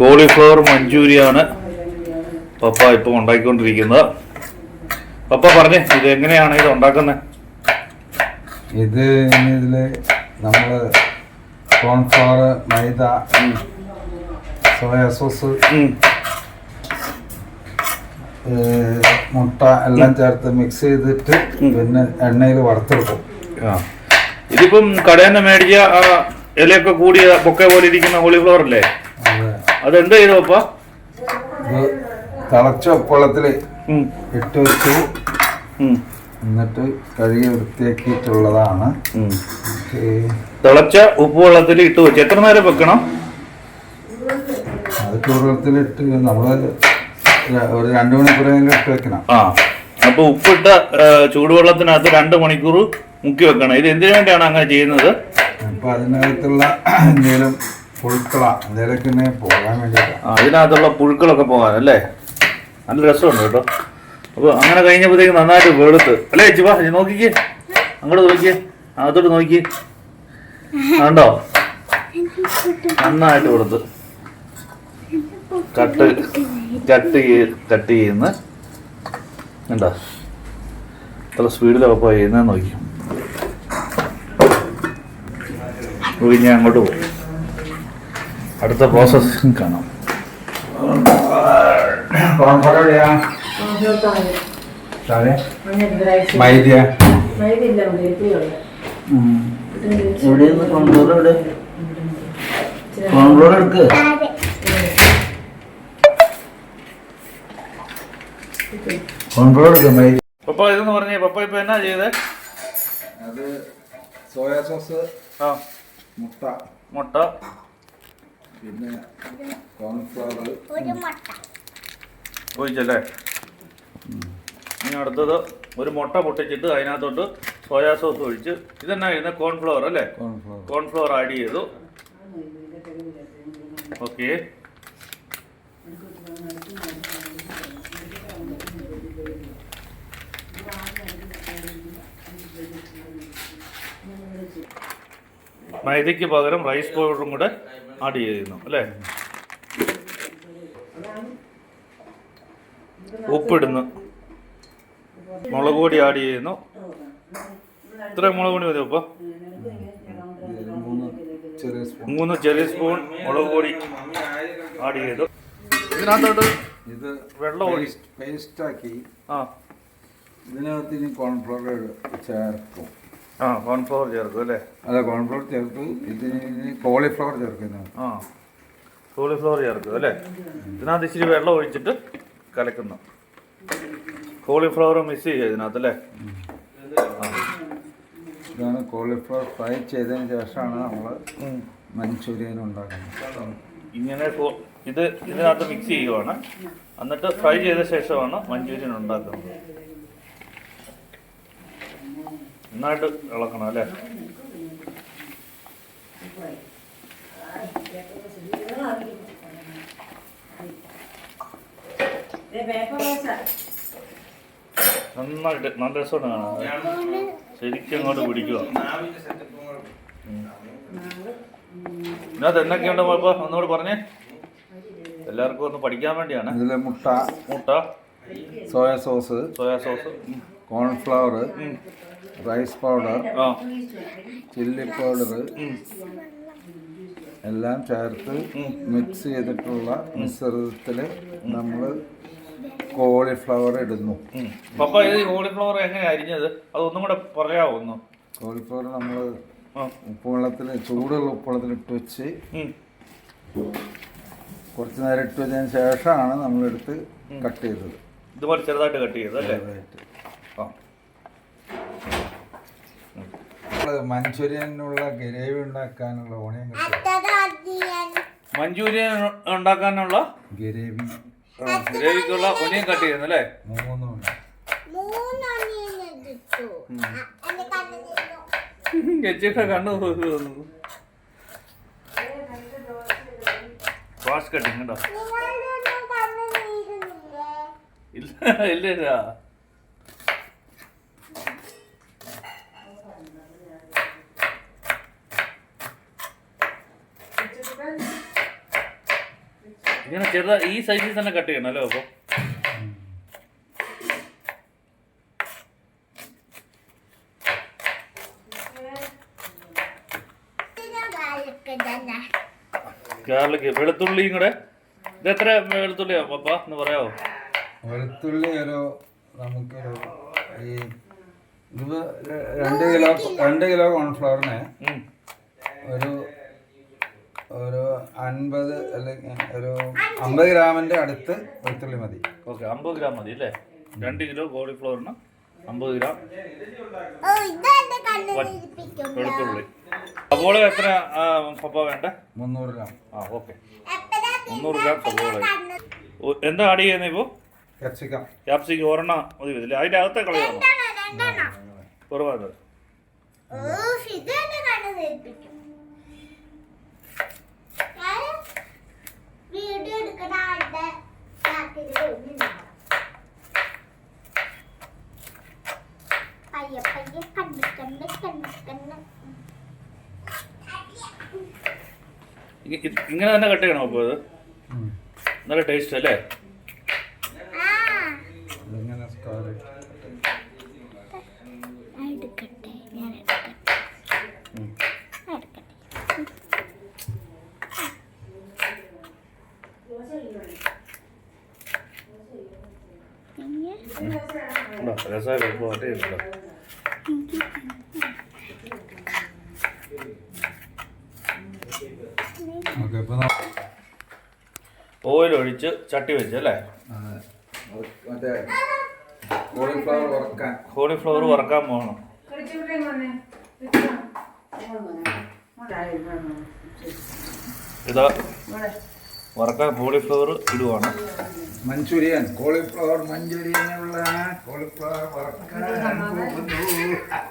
Cauliflower മഞ്ചൂരിയാണ് പപ്പ ഇപ്പം ഉണ്ടാക്കിക്കൊണ്ടിരിക്കുന്നത്. പപ്പ പറഞ്ഞേ ഇത് എങ്ങനെയാണ് ഇത് ഉണ്ടാക്കുന്നത്? ഇത് ഇനി നമ്മൾ കോൺഫ്ലവർ മൈദ സോയ സോസ് മുട്ട എല്ലാം ചേർത്ത് മിക്സ് ചെയ്തിട്ട് പിന്നെ എണ്ണയിൽ വറുത്തെടുക്കും. ആ. ഇതിപ്പം കടയിൽ നിന്ന് മേടിച്ച ആ ഇലയൊക്കെ കൂടിയ പൊക്കെ പോലെ ഇരിക്കുന്ന കോളിഫ്ലവർ അല്ലേ? അതെന്ത് ചെയ്തു തിളച്ച ഉപ്പളത്തിൽ ഉം, ഇട്ട് വെച്ചു. എന്നിട്ട് കഴുകി വൃത്തിയാക്കിയിട്ടുള്ളതാണ്. തിളച്ച ഉപ്പ് വെള്ളത്തിൽ ഇട്ട് വെച്ച്. എത്ര നേരം വെക്കണം? അത് ചൂടുവെള്ളത്തിൽ ഇട്ട് നമ്മൾ ഒരു രണ്ട് മണിക്കൂറെങ്കിലും ഇട്ട് വെക്കണം. ആ. അപ്പൊ ഉപ്പിട്ട ചൂടുവെള്ളത്തിനകത്ത് രണ്ട് മണിക്കൂർ മുക്കി വെക്കണം. ഇത് എന്തിനു വേണ്ടിയാണ് അങ്ങനെ ചെയ്യുന്നത്? അപ്പൊ അതിനകത്തുള്ള എന്തെങ്കിലും അതിനകത്തുള്ള പുഴുക്കളൊക്കെ പോകാൻ അല്ലേ? നല്ല രസമുണ്ട് കേട്ടോ. അപ്പൊ അങ്ങനെ കഴിഞ്ഞപ്പോഴത്തേക്ക് നന്നായിട്ട് വെളുത്ത്. അല്ലേ ചേച്ചി വാ നോക്കിക്കേ. അങ്ങോട്ട് നോക്കിയേ അകത്തോട്ട് നോക്കിയേ കണ്ടോ? നന്നായിട്ട് വെളുത്ത്. കട്ട് കട്ട് കട്ട് ചെയ്യുന്ന. കണ്ടോ? എത്ര സ്പീഡിലൊക്കെ പോയി നോക്കി. ഞാൻ അങ്ങോട്ട് പോകും അടുത്ത പ്രോസസ് കാണാം. മൈദ്യ? എവിടെയാണ് കോൺഫ്ലോർ എവിടെ? കോൺഫ്ലോർ എടുക്ക്. കോൺഫ്ലോർ എടുക്കാം മൈദ. പപ്പ ഇതെന്ന് പറഞ്ഞേ പപ്പ ഇപ്പൊ എന്നാ ചെയ്തേ? അത് സോയാ സോസ് ആ. മുട്ട. മുട്ട. പിന്നെ കോൺഫ്ലവർ ഒഴിച്ചല്ലേ? ഇനി അടുത്തത് ഒരു മുട്ട പൊട്ടിച്ചിട്ട് അതിനകത്തോട്ട് സോയാ സോസ് ഒഴിച്ച് ഇതെന്നായിരുന്നു കോൺഫ്ലവർ അല്ലേ? കോൺഫ്ലവർ കോൺഫ്ലവർ ആഡ് ചെയ്തു. ഓക്കെ മൈദയ്ക്ക് പകരം റൈസ് പൗഡറും കൂടെ ആഡ് ചെയ്യുന്നു അല്ലേ? ഉപ്പിടുന്നു. മുളക് പൊടി ആഡ് ചെയ്യുന്നു. ഇത്ര മുളക് പൊടി മതി ഉപ്പ? മൂന്ന് ചെറിയ സ്പൂൺ മുളക് പൊടി ആഡ് ചെയ്തു. ഇതിനകത്തോട്ട് ഇത് വെള്ളം പേസ്റ്റാക്കി പേസ്റ്റ് ആക്കി ആ. ഇതിനകത്ത് ഇനി കോൺഫ്ലവർ ചേർക്കും. ആ കോൺഫ്ലവർ ചേർക്കും അല്ലേ? അതെ കോൺഫ്ലവർ ചേർത്ത് ഇതിന് കോളിഫ്ലവർ ചേർക്കുന്നു ആ കോളിഫ്ലവർ ചേർക്കും അല്ലേ? ഇതിനകത്ത് ഇച്ചിരി വെള്ളം ഒഴിച്ചിട്ട് കലക്കുന്നു. കോളിഫ്ലവർ മിക്സ് ചെയ്യുക ഇതിനകത്ത് അല്ലേ? ഇതാണ് കോളിഫ്ലവർ ഫ്രൈ ചെയ്തതിന് ശേഷമാണ് നമ്മൾ. മഞ്ചൂരിയൻ ഉണ്ടാക്കുന്നത്. ഇങ്ങനെ ഇത് ഇതിനകത്ത് മിക്സ് ചെയ്യുവാണ്. എന്നിട്ട് ഫ്രൈ ചെയ്ത ശേഷമാണ് മഞ്ചൂരിയൻ ഉണ്ടാക്കുന്നത്. നന്നായിട്ട് ഇളക്കണം അല്ലേ? നന്നായിട്ട് നല്ല രസമാണ് കാണാൻ. ശരിക്കും അങ്ങോട്ട് പിടിക്കുക ഇതിനകത്ത് എന്തൊക്കെയുണ്ട് കുഴപ്പം ഒന്നുകൂടെ പറഞ്ഞേ. എല്ലാവർക്കും ഒന്ന് പഠിക്കാൻ വേണ്ടിയാണ്. ഇതിൽ മുട്ട മുട്ട. Soya sauce. Soya sauce. Cornflour rice powder chilli powder എല്ലാം ചേർത്ത് മിക്സ് ചെയ്തിട്ടുള്ള മിശ്രിതത്തിൽ നമ്മൾ കോളിഫ്ലവർ ഇടുന്നു. പപ്പ ഇത് കോളിഫ്ലവർ എങ്ങനെ അരിഞ്ഞത്? അതൊന്നും കൂടെ പറയാമോ ഒന്ന് കോളിഫ്ലവർ നമ്മൾ ഉപ്പുവെള്ളത്തിൽ ചൂടുള്ള ഉപ്പുവെള്ളത്തിൽ ഇട്ട് വെച്ച് കുറച്ച് നേരം ഇട്ട് വെച്ചതിന് ശേഷമാണ് നമ്മളെടുത്ത് കട്ട് ചെയ്തത്. ഇതുപോലെ ചെറുതായിട്ട് കട്ട് ചെയ്തത് അല്ലേ ചെറുതായിട്ട്. ആ നമ്മൾ മഞ്ചൂരിയനുള്ള ഗ്രേവി ഉണ്ടാക്കാനുള്ള ഓണിയൻ മഞ്ചൂരിയൻ ഉണ്ടാക്കാനുള്ള ഗ്രേവി. ഗ്രേവിക്കുള്ള ഒനിയൻ കട്ട് ചെയ്യുന്നു അല്ലേ? മൂന്നും ചേച്ചിയുടെ കണ്ണു ഫാസ്റ്റ് കട്ടിങ് കേട്ടോ. ഇല്ല ഇല്ല ഇല്ല ഇങ്ങനെ ചെറുത ഈ സൈസിൽ തന്നെ കട്ട് ചെയ്യണം അല്ലേ അപ്പോൾ ഗാർലിക് വെളുത്തുള്ളിയും കൂടെ ഇത് എത്ര വെളുത്തുള്ളിയാ പപ്പ? എന്ന് പറയാവോ? വെളുത്തുള്ളി ഒരു നമുക്ക് ഈ രണ്ട് കിലോ രണ്ട് കിലോ കോൺഫ്ലവറിന് ഒരു ഒരു അൻപത് അല്ലെങ്കിൽ ഒരു അമ്പത് ഗ്രാമിന്റെ അടുത്ത് വെളുത്തുള്ളി മതി. ഓക്കെ അമ്പത് ഗ്രാം മതി അല്ലേ? രണ്ട് കിലോ കോളിഫ്ലവറിന് അമ്പത് ഗ്രാം. വെളുത്തുള്ളി സവോള എത്ര പപ്പ വേണ്ട? മുന്നൂറ് ഗ്രാം. ആ ഓക്കെ. മുന്നൂറ് ഗ്രാം സവോള ഓ, എന്താ ആഡ് ചെയ്യുന്നത് ഇപ്പോൾ ക്യാപ്സിക്കം. ക്യാപ്സിക്കം ഒരെണ്ണം മതി വരില്ല അതിന്റെ അകത്തെ കളയാണോ കുറവാണ് വീഡിയോ എടുക്കുന്ന ആളുടെ ബാക്കിൽ പയ്യെ പയ്യെ ഇങ്ങനെ തന്നെ കട്ട് ചെയ്യണോ അപ്പോൾ അത്? നല്ല ടേസ്റ്റ് അല്ലേ ആ ഇതിങ്ങനെ സ്ക്വയർ ഞാൻ എടുക്കട്ടെ ഞാൻ എടുക്കട്ടെ ഉം. ഞാൻ എടുക്കട്ടെ പിന്നെ ഉണ്ടോ രസമായിട്ട് ഇപ്പോൾ കട്ട് ചെയ്തിട്ടുണ്ടോ ഓക്കെ ഓയിൽ ഒഴിച്ച് ചട്ടി വെച്ച് അല്ലേ? മറ്റേ കോളിഫ്ലവർ വറക്കാൻ. കോളിഫ്ലവർ വറക്കാൻ പോകണം ഇതാ വറക്കാൻ കോളിഫ്ലവർ ഇടുവാണ്. മഞ്ചൂരിയൻ കോളിഫ്ലവർ മഞ്ചൂരിയനുള്ള കോളിഫ്ലവർ വറക്കാൻ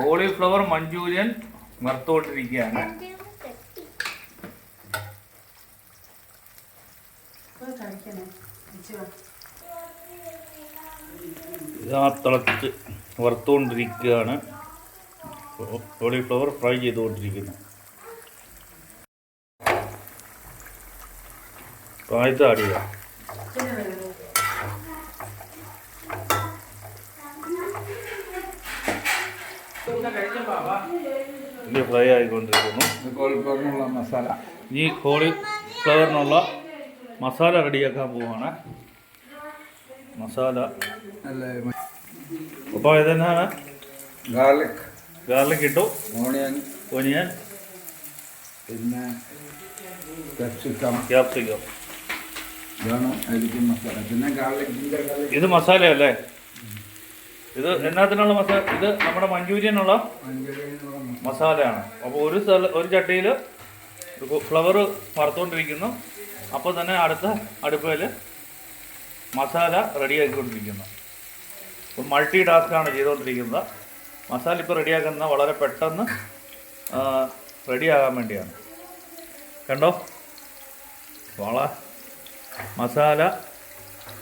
കോളിഫ്ലവർ മഞ്ചൂരിയൻ വറുത്തുകൊണ്ടിരിക്കുകയാണ്. ഇതാ തിളച്ച് വറുത്തുകൊണ്ടിരിക്കുകയാണ്. കോളിഫ്ലവർ ഫ്രൈ ചെയ്തുകൊണ്ടിരിക്കുന്നു. ചെയ്യാം. ഇത് ഫ്രൈ ആയിക്കൊണ്ടിരിക്കുന്നു. കോളിഫ്ലവറിനുള്ള മസാല. ഈ കോളിഫ്ലവറിനുള്ള മസാല റെഡിയാക്കാൻ പോവാണ്. മസാല. അല്ലേ? അപ്പോൾ ഇതെന്നാണ്? ഗാർലിക്. ഗാർലിക് ഇട്ടു. ഓണിയൻ. ഓനിയൻ പിന്നെ ക്യാപ്സിക്കം. ക്യാപ്സിക്കം. ഇതാണ് അതിലേക്ക് മസാല. പിന്നെ ഗാർലിക് ജിഞ്ചർ ഗാർലിക്. ഇത് മസാലയല്ലേ? ഇത് എന്നാത്തിനുള്ള മസാല? ഇത് നമ്മുടെ മഞ്ചൂരിയനുള്ള മഞ്ചൂരിയനുള്ള മസാലയാണ്. അപ്പോൾ ഒരു സ്ഥല ഒരു ചട്ടിയിൽ ഫ്ലവർ വറുത്തുകൊണ്ടിരിക്കുന്നു അപ്പോൾ തന്നെ അടുത്ത അടുപ്പയിൽ മസാല റെഡിയാക്കിക്കൊണ്ടിരിക്കുന്നു. ഇപ്പോൾ മൾട്ടി ടാസ്ക്കാണ് ചെയ്തുകൊണ്ടിരിക്കുന്നത്. മസാല ഇപ്പോൾ റെഡിയാക്കുന്ന വളരെ പെട്ടെന്ന് റെഡിയാകാൻ വേണ്ടിയാണ്. കണ്ടോ? വള മസാല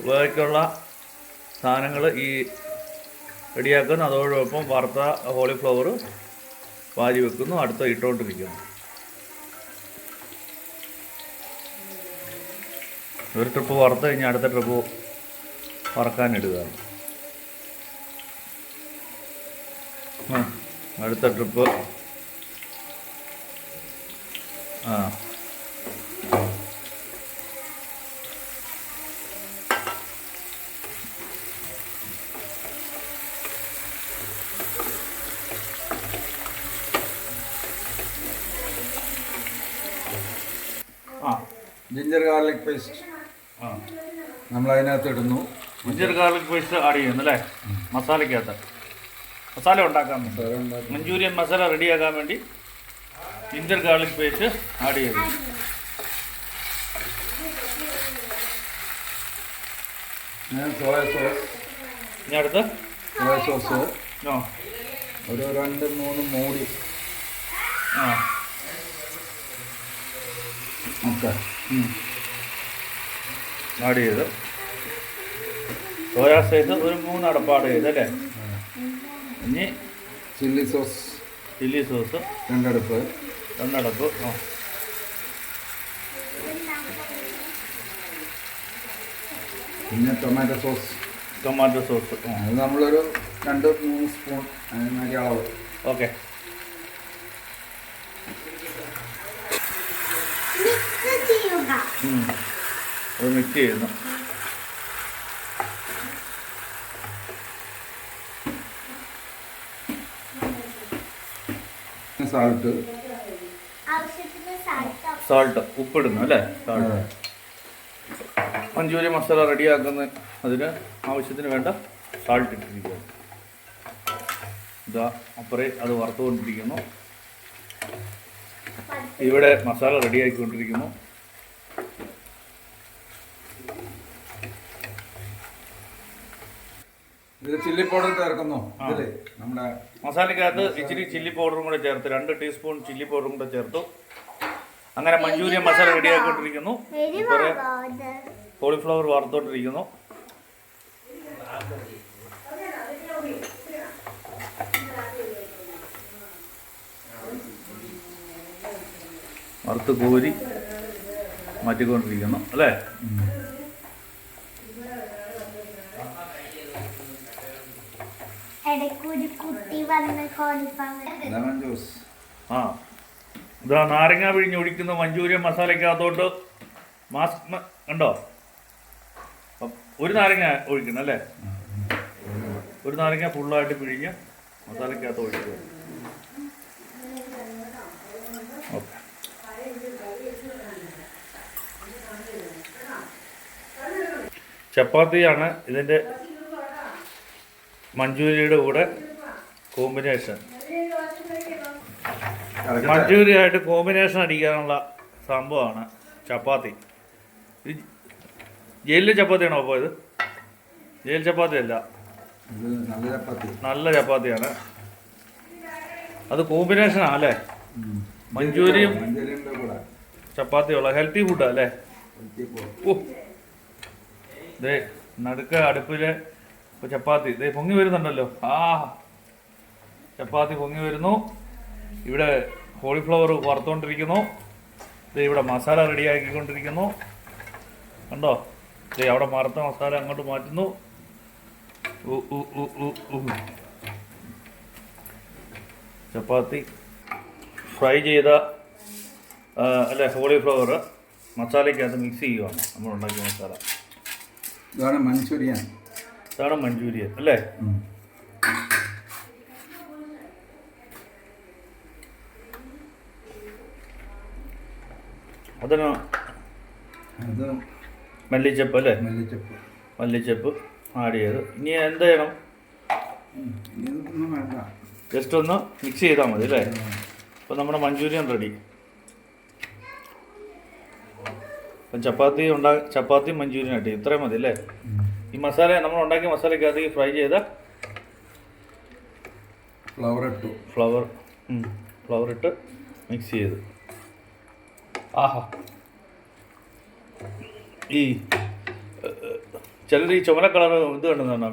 ഉപയോഗിക്കുള്ള സാധനങ്ങൾ ഈ റെഡിയാക്കുന്നു. അതോടൊപ്പം വറുത്ത ഹോളിഫ്ലവർ വാരി വെക്കുന്നു. അടുത്ത ഇട്ടുകൊണ്ടിരിക്കുന്നു. ഒരു ട്രിപ്പ് വറുത്ത് കഴിഞ്ഞാൽ അടുത്ത ട്രിപ്പ് വറക്കാനിടുകയാണ് അടുത്ത ട്രിപ്പ് ആ. ജിഞ്ചർ ഗാർലിക് പേസ്റ്റ് നമ്മൾ അതിനകത്ത് ഇടുന്നു. ജിഞ്ചർ ഗാർലിക് പേസ്റ്റ് ആഡ് ചെയ്യുന്നു അല്ലേ? മസാലയ്ക്കകത്ത്. മസാല ഉണ്ടാക്കാൻ മസാല ഉണ്ടാക്കി മഞ്ചൂരിയൻ മസാല റെഡിയാക്കാൻ വേണ്ടി ജിഞ്ചർ ഗാർലിക് പേസ്റ്റ് ആഡ് ചെയ്തു ഞാൻ സോയ സോസ് ഇനി അടുത്ത്? സോയ സോസ് ആ. ഒരു രണ്ട് മൂന്ന് മൂടി. ആ. ഒക്കെ ആഡ് ചെയ്ത്. സോയാ സൈസ് ഒരു മൂന്ന് അടപ്പ് ആഡ് ചെയ്ത് അല്ലേ? ഇനി ചില്ലി സോസ്. Chilli sauce. രണ്ടടുപ്പ്. രണ്ടടപ്പ്. ആ. പിന്നെ ടൊമാറ്റോ സോസ്. Tomato sauce. അത് നമ്മളൊരു രണ്ട് മൂന്ന് സ്പൂൺ അതിന് അളവ്. ഓക്കെ. ചെയ്യുക അത് മിക്സ് ചെയ്യുന്നു സാൾട്ട് സാൾട്ട് ഉപ്പിടുന്നു അല്ലേ? സാൾട്ട് മഞ്ചൂരി മസാല റെഡിയാക്കുന്ന അതിന് ആവശ്യത്തിന് വേണ്ട സാൾട്ട് ഇട്ടിരിക്കുക ഇതാ അപ്പറേ അത് വറുത്തുകൊണ്ടിരിക്കുന്നു. ഇവിടെ മസാല റെഡിയാക്കിക്കൊണ്ടിരിക്കുന്നു ഇത് ചില്ലി പൗഡർ ചേർക്കുന്നു. ഇതിൽ നമ്മുടെ മസാലയ്ക്കകത്ത് ഇച്ചിരി ചില്ലി പൗഡറും കൂടെ ചേർത്ത് രണ്ട് ടീസ്പൂൺ ചില്ലി പൗഡറും കൂടെ ചേർത്തു. അങ്ങനെ മഞ്ചൂരിയൻ മസാല റെഡിയാക്കിക്കൊണ്ടിരിക്കുന്നു എരിവാകാതെ കോളിഫ്ലവർ വറുത്തോണ്ടിരിക്കുന്നു. വറുത്ത് കോരി മാറ്റിക്കൊണ്ടിരിക്കുന്നു. അല്ലേ? ആ. ഇതാ നാരങ്ങ പിഴിഞ്ഞ് ഒഴിക്കുന്ന മഞ്ചൂരിയൻ മസാലയ്ക്കകത്തോട്ട് മാസ്ക് കണ്ടോ? ഒരു നാരങ്ങ ഒഴിക്കണം അല്ലേ? ഒരു നാരങ്ങ ഫുള്ളായിട്ട് പിഴിഞ്ഞ് മസാലയ്ക്കകത്ത് ഒഴിക്കുക. ഓക്കെ. ചപ്പാത്തിയാണ് ഇതിന്റെ മഞ്ചൂരിയുടെ കൂടെ കോമ്പിനേഷൻ മഞ്ചൂരിയായിട്ട് കോമ്പിനേഷൻ അടിക്കാനുള്ള സംഭവമാണ് ചപ്പാത്തി. ഇത് ജയിലിലെ ചപ്പാത്തിയാണോ അപ്പോൾ ഇത് ജയിൽ ചപ്പാത്തി അല്ല ഇത് നല്ല ചപ്പാത്തി. നല്ല ചപ്പാത്തിയാണ്. അത് കോമ്പിനേഷനാണ് അല്ലേ? മഞ്ചൂരിയും ചപ്പാത്തിയുള്ള ഹെൽത്തി ഫുഡാണ് അല്ലേ? ഓ ദേ നടുക്ക് അടുപ്പിൽ ഇപ്പൊ ചപ്പാത്തി. ദേ പൊങ്ങി വരുന്നുണ്ടല്ലോ. ആ. ചപ്പാത്തി പൊങ്ങി വരുന്നു. ഇവിടെ കോളിഫ്ലവർ വറുത്തുകൊണ്ടിരിക്കുന്നു ദേ ഇവിടെ മസാല റെഡിയാക്കിക്കൊണ്ടിരിക്കുന്നു. കണ്ടോ? ദേ അവിടെ വറുത്ത മസാല അങ്ങോട്ട് മാറ്റുന്നു. ചപ്പാത്തി ഫ്രൈ ചെയ്ത അല്ല കോളിഫ്ലവർ മസാലയ്ക്കകത്ത് മിക്സ് ചെയ്യുവാണ്. നമ്മൾ ഉണ്ടാക്കിയ മസാല. ഇതാണ് മഞ്ചൂരിയൻ ഇതാണ് മഞ്ചൂരിയൻ അല്ലേ. അതിന്? മല്ലിച്ചപ്പ് അല്ലേ? മല്ലിച്ചപ്പ്. മല്ലിച്ചപ്പ് ആഡ് ചെയ്ത് ഇനി എന്ത് ചെയ്യണം? ജസ്റ്റ് ഒന്ന് മിക്സ് ചെയ്താൽ മതി അല്ലേ? അപ്പോൾ നമ്മുടെ മഞ്ചൂരിയൻ റെഡി. അപ്പം ചപ്പാത്തി ഉണ്ടാ ചപ്പാത്തി മഞ്ചൂരിയൻ ആയിട്ട് ഇത്രയും മതി അല്ലേ? മസാല നമ്മൾ ഉണ്ടാക്കിയ മസാലയ്ക്കകത്ത് ഈ ഫ്രൈ ചെയ്ത ഫ്ലവർ ഇട്ടു. ഫ്ലവർ ഫ്ലവർ ഇട്ട് മിക്സ് ചെയ്ത്. ആഹാ. ഈ ചിലർ ഈ ചുമല കളർ ഇത് കണ്ടെന്നാണോ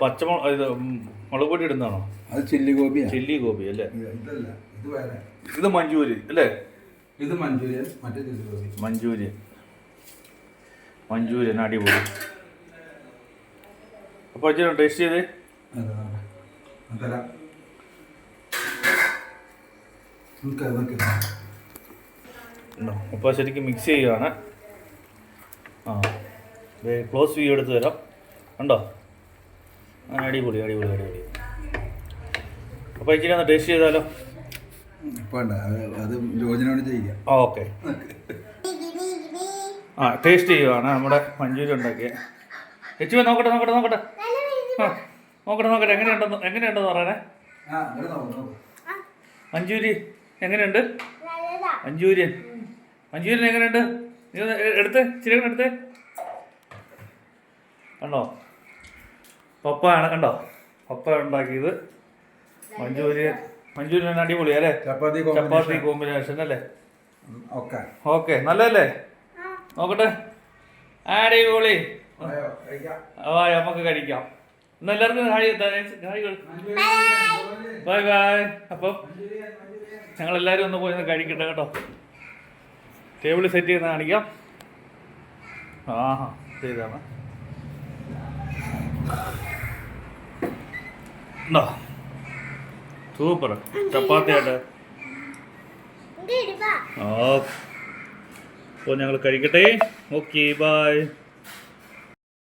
പച്ചമുളക് ഇത് മുളക് പൊടി ഇടുന്നതാണോ? അത് ചില്ലി ഗോപി ചില്ലി ഗോപി അല്ലേ? ഇത് മഞ്ചൂരി അല്ലേ? ഇത് മഞ്ചൂരിയൻ മറ്റേ മഞ്ചൂരിയൻ. മഞ്ചൂരിയൻ അടിപൊളി. അപ്പോൾ അച്ഛനും ടേസ്റ്റ് ചെയ്തേ. അപ്പോൾ ശരിക്കും മിക്സ് ചെയ്യുകയാണ് ആ ക്ലോസ് വ്യൂ എടുത്ത് തരാം. ഉണ്ടോ അടിപൊളി അടിപൊളി അടിപൊളി. അപ്പോൾ ഇച്ചിരി ഒന്ന് ടേസ്റ്റ് ചെയ്താലോ? അത് ഓക്കെ ആ ടേസ്റ്റ് ചെയ്യുവാണ് നമ്മുടെ മഞ്ചൂരി ഉണ്ടാക്കിയ. ചേച്ചി നോക്കട്ടെ നോക്കട്ടെ നോക്കട്ടെ. നോക്കട്ടെ നോക്കട്ടെ എങ്ങനെയുണ്ടെന്ന് എങ്ങനെയുണ്ടെന്ന് പറയണേ. മഞ്ചൂരി എങ്ങനെയുണ്ട്? നല്ലതാ. മഞ്ചൂരിയൻ മഞ്ചൂരിയൻ എങ്ങനെയുണ്ട്? നീ എടുത്ത് ഇച്ചിരി എടുത്ത്. കണ്ടോ? പപ്പയാണ് കണ്ടോ? പപ്പ ഉണ്ടാക്കിയത് മഞ്ചൂരിയൻ മഞ്ചൂരിയൻ അടിപൊളി അല്ലേ? ചപ്പാത്തി ചപ്പാത്തി കോമ്പിനേഷൻ അല്ലേ? ഓക്കെ ഓക്കെ നല്ലതല്ലേ? നോക്കട്ടെ. അടിപൊളി. ആ നമുക്ക് കഴിക്കാം. എന്നാൽ എല്ലാവർക്കും ഹായ് ഹായ് ബൈ ബൈ. അപ്പം ഞങ്ങളെല്ലാവരും ഒന്ന് പോയി ഒന്ന് കഴിക്കട്ടെ കേട്ടോ. ടേബിൾ സെറ്റ് ചെയ്ത് കാണിക്കാം. ആഹാ ചെയ്താണ് ഉണ്ടോ സൂപ്പർ. ചപ്പാത്തിയായിട്ട് ഓ. അപ്പോൾ ഞങ്ങൾ കഴിക്കട്ടെ. Okay bye